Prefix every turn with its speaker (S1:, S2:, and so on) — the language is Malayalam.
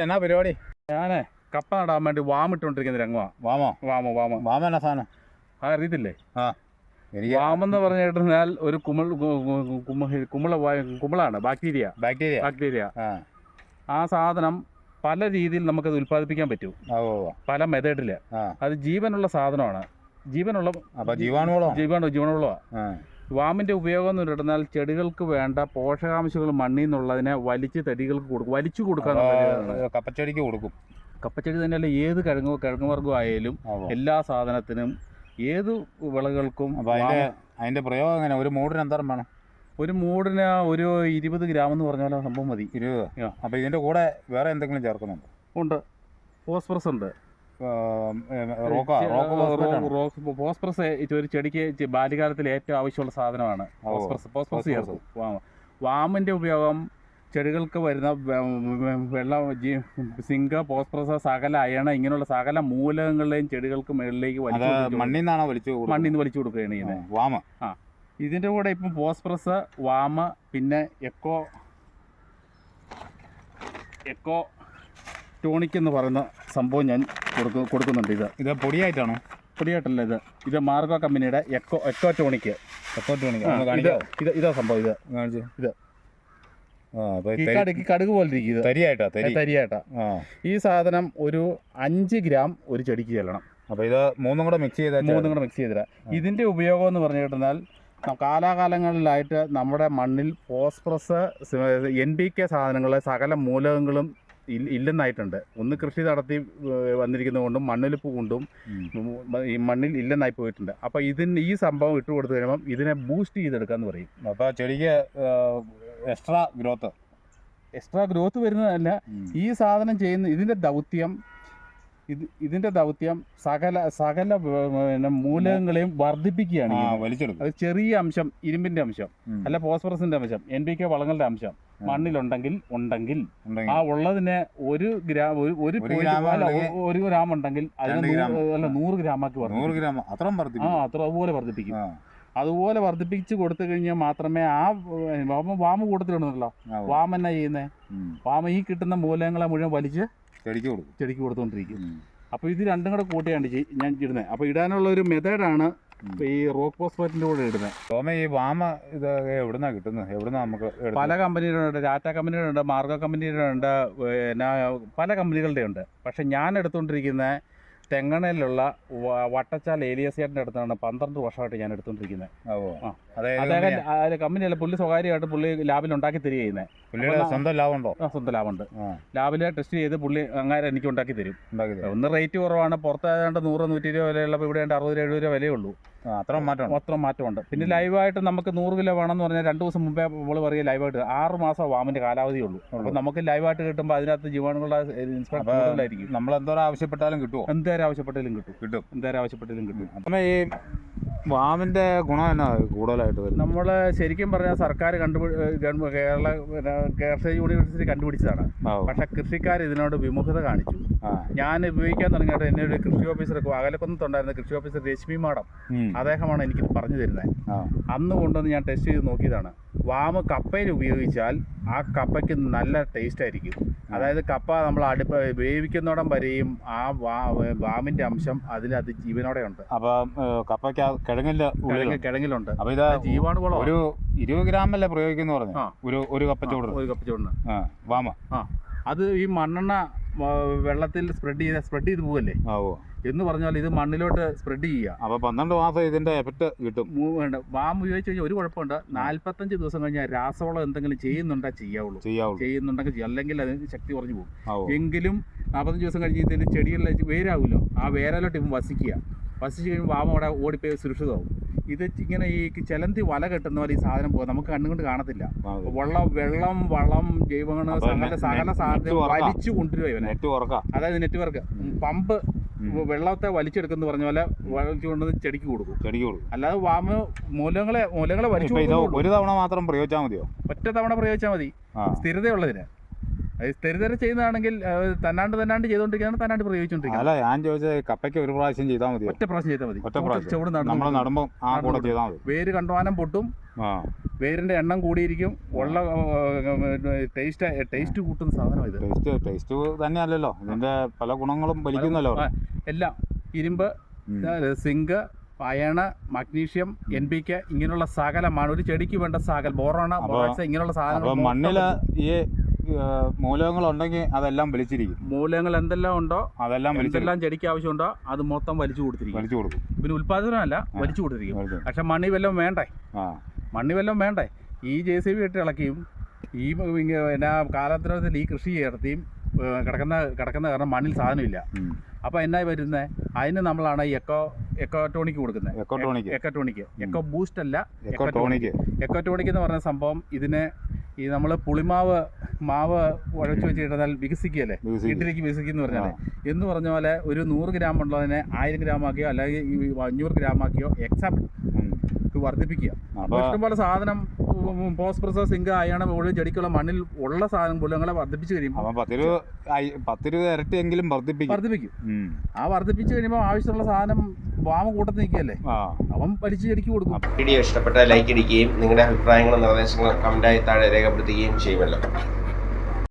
S1: എന്നാ പരിപാടി?
S2: ഞാനേ കപ്പ നടാൻ വേണ്ടി വാമിട്ടോണ്ടിരിക്കുന്ന രംഗമാ.
S1: വാമോ?
S2: വാമോ വാമോ.
S1: വാമ എന്നാ സാധനം?
S2: ആ അറിയത്തില്ലേ
S1: ആ. എനിക്ക്
S2: വാമെന്ന് പറഞ്ഞു കഴിഞ്ഞാൽ ഒരു കുമിൾ കുമിള കുമിളാണ് ബാക്ടീരിയ.
S1: ബാക്ടീരിയ.
S2: ബാക്ടീരിയ.
S1: ആ.
S2: ആ സാധനം പല രീതിയിൽ നമുക്കത് ഉൽപ്പാദിപ്പിക്കാൻ പറ്റും. പല മെത്തേഡിൽ അത് ജീവനുള്ള സാധനമാണ്. ജീവനുള്ള
S1: ജീവാണുവളോ? ജീവാണു
S2: ജീവന വാമിന്റെ ഉപയോഗം എന്ന് പറഞ്ഞാൽ ചെടികൾക്ക് വേണ്ട പോഷകാംശങ്ങൾ മണ്ണിൽ നിന്നുള്ളതിനെ വലിച്ച് തടികൾക്ക് കൊടുക്കും. വലിച്ചു കൊടുക്കുക എന്നുള്ളതാണ്
S1: കപ്പച്ചെടിക്ക് കൊടുക്കും.
S2: കപ്പച്ചെടി തന്നെയല്ല ഏത് കിഴങ്ങ് കിഴങ്ങ് ആയാലും എല്ലാ സാധനത്തിനും ഏത് വിളകൾക്കും
S1: അതിന്റെ അതിന്റെ പ്രയോഗം എങ്ങനെ ഒരു മൂടിന് എന്തോരം വേണം?
S2: ഒരു മൂടിന് ഒരു ഇരുപത് ഗ്രാം എന്ന് പറഞ്ഞാൽ സംഭവം മതി.
S1: ഇരുപത്? അപ്പോൾ ഇതിന്റെ കൂടെ വേറെ എന്തെങ്കിലും ചേർക്കുന്നുണ്ടോ?
S2: ഉണ്ട്. ഫോസ്ഫറസ് ഉണ്ട്.
S1: ആ,
S2: ഫോസ്ഫറസ് ഒരു ചെടിക്ക് ബാല്യകാലത്തിൽ ഏറ്റവും ആവശ്യമുള്ള സാധനമാണ്
S1: ഓ.
S2: Phosphorus phosphorus
S1: phosphorus.
S2: ചേർക്കും വാമിന്റെ ഉപയോഗം ചെടികൾക്ക് വരുന്ന വെള്ളം സിങ്ക് ഫോസ്ഫറസ് സകല അയണ ഇങ്ങനെയുള്ള സകല മൂലകങ്ങളെയും ചെടികൾക്ക് മുകളിലേക്ക്.
S1: മണ്ണിൽ നിന്നാണോ വലിച്ചു
S2: മണ്ണിൽ നിന്ന് വലിച്ചു കൊടുക്കുകയാണ്
S1: ആ,
S2: ചെയ്യുന്നത്
S1: വാമ
S2: ഇതിന്റെ കൂടെ ഇപ്പം പോസ്പ്രസ് വാമ പിന്നെ എക്കോ എക്കോ ടോണിക് എന്ന് പറയുന്ന സംഭവം ഞാൻ കൊടുക്കു കൊടുക്കുന്നുണ്ട് ഇത്.
S1: ഇത് പൊടിയായിട്ടാണോ?
S2: പൊടിയായിട്ടല്ല ഇത്. ഇത് മാർഗോ കമ്പനിയുടെ എക്കോ എക്കോ ടോണിക്
S1: എക്കോ
S2: ഇത് ഇത് ഇതാ സംഭവം ഇത്.
S1: കാണിച്ചു?
S2: ഇത്. കടുക് പോലെ ഇരിക്കും
S1: തരിയായിട്ടാ
S2: ഈ സാധനം ഒരു അഞ്ച് ഗ്രാം ഒരു ചെടിക്ക് ചെല്ലണം.
S1: അപ്പൊ ഇത് മൂന്നും കൂടെ മിക്സ് ചെയ്ത
S2: മൂന്നും കൂടെ മിക്സ് ചെയ്തരാ ഇതിന്റെ ഉപയോഗം എന്ന് പറഞ്ഞു കഴിഞ്ഞാൽ കാലാകാലങ്ങളിലായിട്ട് നമ്മുടെ മണ്ണിൽ ഫോസ്ഫറസ് എൻ ബി കെ സാധനങ്ങൾ സകല മൂലകങ്ങളും ഇല്ലെന്നായിട്ടുണ്ട്. ഒന്ന് കൃഷി നടത്തി വന്നിരിക്കുന്നത് കൊണ്ടും മണ്ണൊലിപ്പ് കൊണ്ടും ഈ മണ്ണിൽ ഇല്ലെന്നായി പോയിട്ടുണ്ട്. അപ്പോൾ ഇതിന് ഈ സംഭവം ഇട്ട് കൊടുത്തു കഴിയുമ്പം ഇതിനെ ബൂസ്റ്റ് ചെയ്തെടുക്കാന്ന് പറയും.
S1: അപ്പോൾ ചെടിക്ക് എക്സ്ട്രാ ഗ്രോത്ത്
S2: എക്സ്ട്രാ ഗ്രോത്ത് വരുന്നതല്ല ഈ സാധനം ചെയ്യുന്ന ഇതിന്റെ ദൗത്യം ഇത് ഇതിന്റെ ദൗത്യം സകല സകല പിന്നെ മൂലകങ്ങളെയും വർദ്ധിപ്പിക്കുകയാണ്.
S1: വലിച്ചെടുക്കും.
S2: അത് ചെറിയ അംശം ഇരുമ്പിന്റെ അംശം അല്ല ഫോസ്ഫറസിന്റെ അംശം എൻ പി കെ വളങ്ങളുടെ അംശം. മണ്ണിലുണ്ടെങ്കിൽ ഉണ്ടെങ്കിൽ ആ ഉള്ളതിനെ ഒരു ഗ്രാം ഒരു ഒരു
S1: ഒരു ഗ്രാം ഉണ്ടെങ്കിൽ
S2: അതിന് അല്ല നൂറ് ഗ്രാമാക്കി
S1: നൂറ്
S2: വർദ്ധിപ്പിക്കും.
S1: ഗ്രാം അത്രയും
S2: ആ അത്ര അതുപോലെ വർദ്ധിപ്പിക്കും. അതുപോലെ വർദ്ധിപ്പിച്ച് കൊടുത്തു കഴിഞ്ഞാൽ മാത്രമേ ആ വാമ വാമ കൂട്ടത്തിലുണ്ടല്ലോ വാമ എന്നാ. വാമ ഈ കിട്ടുന്ന മൂലകങ്ങളെ മുഴുവൻ വലിച്ച്
S1: ചെടിക്ക് കൊടുക്കും.
S2: ചെടിക്ക്. അപ്പോൾ ഇത് രണ്ടും കൂടെ കൂട്ടിയാണ് ഞാൻ ഇടുന്നത് അപ്പോൾ ഇടാനുള്ള ഒരു മെത്തേഡാണ്
S1: ആണ്
S2: ഈ റോക്ക് ഫോസ്ഫേറ്റിന്റെ കൂടെ ഇടുന്നത്
S1: തോമ ഈ വാമ ഇത് എവിടുന്നാ കിട്ടുന്നത് എവിടുന്നാ നമുക്ക്
S2: പല കമ്പനികളുണ്ട് ടാറ്റ കമ്പനികളുണ്ട് മാർഗ കമ്പനികളുണ്ട് പിന്നെ പല കമ്പനികളുടെ ഉണ്ട് പക്ഷെ ഞാൻ എടുത്തുകൊണ്ടിരിക്കുന്ന തെങ്ങണയിലുള്ള വട്ടച്ചാൽ ഏലിയസേട്ടിന്റെ അടുത്താണ് പന്ത്രണ്ട് വർഷമായിട്ട് ഞാൻ
S1: എടുത്തോണ്ടിരിക്കുന്നത്
S2: അദ്ദേഹം കമ്പനിയല്ല പുള്ളി സ്വകാര്യമായിട്ട് പുള്ളി ലാബിൽ ഉണ്ടാക്കി തരിക ചെയ്യുന്നത്
S1: സ്വന്തം ലാഭം ഉണ്ടോ
S2: സ്വന്തം ലാഭമുണ്ട്
S1: ആ.
S2: ലാബിൽ ടെസ്റ്റ് ചെയ്ത് പുള്ളി അങ്ങനെ എനിക്ക് ഉണ്ടാക്കി തരും. ഒന്ന് റേറ്റ് കുറവാണ് പുറത്ത് ഏതാണ്ട് നൂറ് നൂറ്റി ഇരുപത് വിലയുള്ളപ്പോൾ ഇവിടെ അറുപത് എഴുപത് രൂപ വിലയുള്ളൂ.
S1: ഉണ്ട്
S2: മാറ്റമുണ്ട്. പിന്നെ ലൈവായിട്ട് നമുക്ക് നൂറ് കിലോ വേണമെന്ന് പറഞ്ഞാൽ രണ്ട് ദിവസം മുമ്പേ നമ്മൾ പറയുക ലൈവായിട്ട്. ആറ് മാസം വാമിന്റെ കാലാവധി ഉള്ളൂ. അപ്പോൾ നമുക്ക് ലൈവായിട്ട് കിട്ടുമ്പോൾ അതിനകത്ത് കൂടുതലായിരിക്കും.
S1: നമ്മൾ എന്തോരം ആവശ്യപ്പെട്ടാലും കിട്ടുമോ
S2: എന്തേരം ആവശ്യപ്പെട്ടാലും കിട്ടും.
S1: കിട്ടും.
S2: എന്തേരം ആവശ്യപ്പെട്ടാലും കിട്ടും.
S1: അപ്പം ഈ വാമിന്റെ ഗുണം എന്നാ കൂടുതലായിട്ട് വരും
S2: നമ്മൾ ശരിക്കും പറഞ്ഞാൽ സർക്കാർ കണ്ടുപിടി കേരള കേരള യൂണിവേഴ്സിറ്റി കണ്ടുപിടിച്ചതാണ്. പക്ഷെ കൃഷിക്കാർ ഇതിനോട് വിമുഖത കാണിച്ചു. ഞാൻ ഉപയോഗിക്കാൻ തുടങ്ങിയിട്ട് എന്നെ ഒരു കൃഷി ഓഫീസർ അകലക്കുന്നത്തുണ്ടായിരുന്ന കൃഷി ഓഫീസർ രശ്മി മാഡം അദ്ദേഹമാണ് എനിക്ക് പറഞ്ഞു തരുന്നത്. അന്ന് കൊണ്ടുവന്ന് ഞാൻ ടെസ്റ്റ് ചെയ്ത് നോക്കിയതാണ്. വാമ് കപ്പയിൽ ഉപയോഗിച്ചാൽ ആ കപ്പയ്ക്ക് നല്ല ടേസ്റ്റ് ആയിരിക്കും. അതായത് കപ്പ നമ്മൾ അടുപ്പ് വേവിക്കുന്നോടം വരെയും ആ വാ വാമിന്റെ അംശം അതിൽ അത് ജീവനോടെ ഉണ്ട്.
S1: അപ്പൊ കപ്പയ്ക്ക് ആ കിഴങ്ങില്ല
S2: കിഴങ്ങിലുണ്ട്.
S1: അപ്പൊ ഇത്
S2: ജീവാണു
S1: ഒരു ഇരുപത് ഗ്രാം അല്ലേ പ്രയോഗിക്കുന്നു പറഞ്ഞു
S2: ഒരു
S1: ഒരു ഒരു കപ്പച്ചോട്
S2: ഒരു കപ്പ ചോറിന്
S1: ആ വാമ.
S2: അത് ഈ മണ്ണെണ്ണ വെള്ളത്തിൽ സ്പ്രെഡ് ചെയ്ത് സ്പ്രെഡ് ചെയ്ത് പോവല്ലേ? എന്ന് പറഞ്ഞാൽ ഇത് മണ്ണിലോട്ട് സ്പ്രെഡ് ചെയ്യുക.
S1: അപ്പൊ പന്ത്രണ്ട് മാസം ഇതിന്റെ കിട്ടും.
S2: വേണ്ട വാം ഉപയോഗിച്ച് കഴിഞ്ഞാൽ ഒരു കുഴപ്പമുണ്ട്. നാല്പത്തഞ്ച് ദിവസം കഴിഞ്ഞാൽ രാസവളം എന്തെങ്കിലും ചെയ്യുന്നുണ്ടാ ചെയ്യാവുള്ളൂ.
S1: ചെയ്യാവുള്ളൂ.
S2: ചെയ്യുന്നുണ്ടെങ്കിൽ ചെയ്യും. അല്ലെങ്കിൽ അതിന് ശക്തി കുറഞ്ഞു പോകും. എങ്കിലും നാൽപ്പത്തഞ്ച് ദിവസം കഴിഞ്ഞ് ഇതിൽ വേരാകുമല്ലോ ആ വേരാലോട്ട് ഇപ്പം വസിക്കുക. വസിച്ച് കഴിയുമ്പോൾ വാമ അവിടെ ഓടിപ്പോയി സുരക്ഷിതമാവും. ഇത് ഇങ്ങനെ ഈ ചെലന്തി വല കെട്ടുന്ന പോലെ ഈ സാധനം പോകും. നമുക്ക് കണ്ണുകൊണ്ട് കാണത്തില്ല. വെള്ളം വെള്ളം വളം ജൈവഗുണ സകല സകല സാധനം. വലിച്ചു കൊണ്ടുവരും ഇവനെ. അതായത് നെറ്റ്വർക്ക്. പമ്പ് വെള്ളത്തെ വലിച്ചെടുക്കുന്ന പറഞ്ഞ പോലെ വലിച്ചു കൊണ്ടുവന്ന് ചെടിക്ക് കൊടുക്കും.
S1: ചെടിക്ക് കൊടുക്കും.
S2: അല്ലാതെ വാമ മൂലങ്ങളെ മൂലങ്ങളെ വലിച്ചു.
S1: ഒരു തവണ മാത്രം പ്രയോഗിച്ചാൽ മതിയോ?
S2: ഒറ്റ തവണ പ്രയോഗിച്ചാൽ മതി. സ്ഥിരതയുള്ളതിന്. തെരുതെരെ ചെയ്യുന്നതാണെങ്കിൽ തന്നാണ്ട് തന്നാണ്ട് ചെയ്തുകൊണ്ടിരിക്കുന്നതാണ് തന്നാണ്ട് പ്രയോഗിച്ചുകൊണ്ടിരിക്കുന്നത്.
S1: അല്ല ഞാൻ ചോദിച്ചത് കപ്പയ്ക്ക് ഒരു പ്രാവശ്യം ചെയ്താൽ മതി
S2: ഒറ്റ പ്രാവശ്യം ചെയ്താൽ മതി.
S1: ഒറ്റ പ്രാവശ്യം.
S2: ചുവട്
S1: നമ്മൾ നടുമ്പോൾ ആ കൂടെ ചെയ്താൽ മതി.
S2: വേര് കണ്ടുവാനം പൊട്ടും.
S1: ആ.
S2: വേരിന്റെ എണ്ണം കൂടിയിരിക്കും. ഉള്ള ടേസ്റ്റ് ടേസ്റ്റ് കൂട്ടുന്ന സാധനം ഇത്.
S1: ടേസ്റ്റ് ടേസ്റ്റ് തന്നെയല്ലല്ലോ. ഇതിന്റെ പല ഗുണങ്ങളും വലിക്കുന്നല്ലോ
S2: എല്ലാം. ഇരുമ്പ്. സിങ്ക് അയണ് മഗ്നീഷ്യം എൻ പി കെ ഇങ്ങനെയുള്ള സകലമാണ്. ഒരു ചെടിക്ക് വേണ്ട സകൽ ബോറോണ ബോറാക്സ് ഇങ്ങനെയുള്ള
S1: സാധനം
S2: സാധനങ്ങൾ
S1: മണ്ണിൽ ഈ മൂലകങ്ങൾ ഉണ്ടെങ്കിൽ അതെല്ലാം വലിച്ചിരിക്കും.
S2: മൂലകങ്ങൾ എന്തെല്ലാം ഉണ്ടോ?
S1: അതെല്ലാം വലിച്ചെല്ലാം
S2: എന്തെല്ലാം ചെടിക്ക് ആവശ്യമുണ്ടോ? അത് മൊത്തം വലിച്ചു കൊടുത്തിരിക്കും.
S1: വലിച്ചു കൊടുക്കും.
S2: പിന്നെ ഉൽപാദനമല്ല വലിച്ചു കൊടുത്തിരിക്കും. പക്ഷെ മണ്ണി വല്ലതും വേണ്ടേ? മണ്ണി വല്ലതും വേണ്ടേ? ഈ ജെ സി ബി ഇട്ട് ഇളക്കിയും ഈ എന്നാ കാലത്തിനകത്തിൽ ഈ കൃഷി നടത്തിയും കിടക്കുന്ന കിടക്കുന്ന കാരണം മണ്ണിൽ സാധനമില്ല. അപ്പോൾ എന്നായി വരുന്നത് അതിന് നമ്മളാണ് എക്കോ എക്കോ ടോണിക് കൊടുക്കുന്നത്.
S1: Eco tonic
S2: eco tonic tonic eco boost അല്ല എക്കോട്ടോണിക്ക് എക്കോട്ടോണിക്ക് എന്ന് പറഞ്ഞ സംഭവം ഇതിന് ഈ നമ്മൾ പുളിമാവ് മാവ് ഉഴച്ചു വെച്ചിട്ടാൽ വികസിക്കുകയല്ലേ?
S1: വീട്ടിലേക്ക്
S2: ഇഡ്ഡലിക്ക് വികസിക്കും എന്ന് പറഞ്ഞാൽ എന്ന് പറഞ്ഞ പോലെ ഒരു നൂറ് ഗ്രാം ഉള്ളതിനെ ആയിരം ഗ്രാം ആക്കിയോ അല്ലെങ്കിൽ അഞ്ഞൂറ് ഗ്രാം ആക്കിയോ എക്സാപ്റ്റ്. വർദ്ധിപ്പിക്കുക. ഇഷ്ടംപോലെ സാധനം ഫോസ്ഫറസ് സിങ്ക് അയാണ് മുഴുവൻ ചെടിക്കുള്ള മണ്ണിൽ ഉള്ള സാധനം മൂലങ്ങളെ വർദ്ധിപ്പിച്ചു കഴിയുമ്പോൾ
S1: ഇരട്ടിയെങ്കിലും വർദ്ധിപ്പിക്കും.
S2: വർദ്ധിപ്പിക്കും. ആ വർദ്ധിപ്പിച്ചു കഴിയുമ്പോൾ ആവശ്യമുള്ള സാധനം വാമ കൂട്ടത്തിൽ നിൽക്കുകയല്ലേ? അവൻ വലിച്ച് ചെടിക്ക് കൊടുക്കും.
S3: വീഡിയോ ഇഷ്ടപ്പെട്ട ലൈക്ക് അടിക്കുകയും നിങ്ങളുടെ അഭിപ്രായങ്ങളും നിർദ്ദേശങ്ങളും കമന്റായി താഴെ രേഖപ്പെടുത്തുകയും ചെയ്യുമല്ലോ.